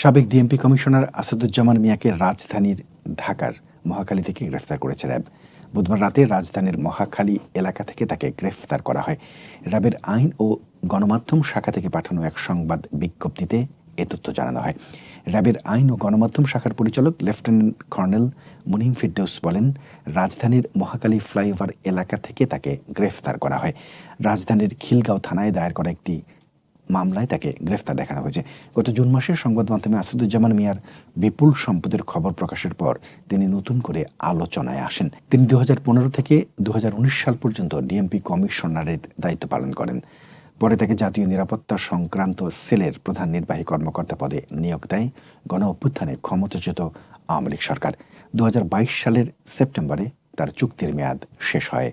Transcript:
সাবেক DMP commissioner Asaduzzaman মিয়াকে রাজধানীর ঢাকার মহাখালী থেকে গ্রেফতার করেছে র্যাব। বুধবার রাতে রাজধানীর মহাখালী এলাকা থেকে তাকে গ্রেফতার করা হয়। র্যাবের আইন ও গণমাধ্যম শাখা থেকে পাঠানো এক সংবাদ বিজ্ঞপ্তিতে এ তথ্য জানানো হয়। র্যাবের আইন ও গণমাধ্যম শাখার পরিচালক লেফটেন্যান্ট কর্নেল মুনিম ফিরদৌস বলেন, রাজধানীর মহাকালী ফ্লাইওভার এলাকা থেকে তাকে গ্রেফতার করা হয়। রাজধানীর খিলগাঁও থানায় দায়ের করা একটি মামলায় তাকে গ্রেফতার দেখানো হয়েছে। গত জুন মাসে সংবাদ মাধ্যমে আসাদুজ্জামান মিয়ার বিপুল সম্পদের খবর প্রকাশের পর তিনি নতুন করে আলোচনায় আসেন। তিনি দুহাজার পনেরো থেকে দুহাজার উনিশ সাল পর্যন্ত ডিএমপি কমিশনারের দায়িত্ব পালন করেন। পরে তাকে জাতীয় নিরাপত্তা সংক্রান্ত সেলের প্রধান নির্বাহী কর্মকর্তা পদে নিয়োগ দেয় গণ অভ্যুত্থানে ক্ষমতাচ্যুত আওয়ামী লীগ সরকার। দু হাজার বাইশ সালের সেপ্টেম্বরে তার চুক্তির মেয়াদ শেষ হয়।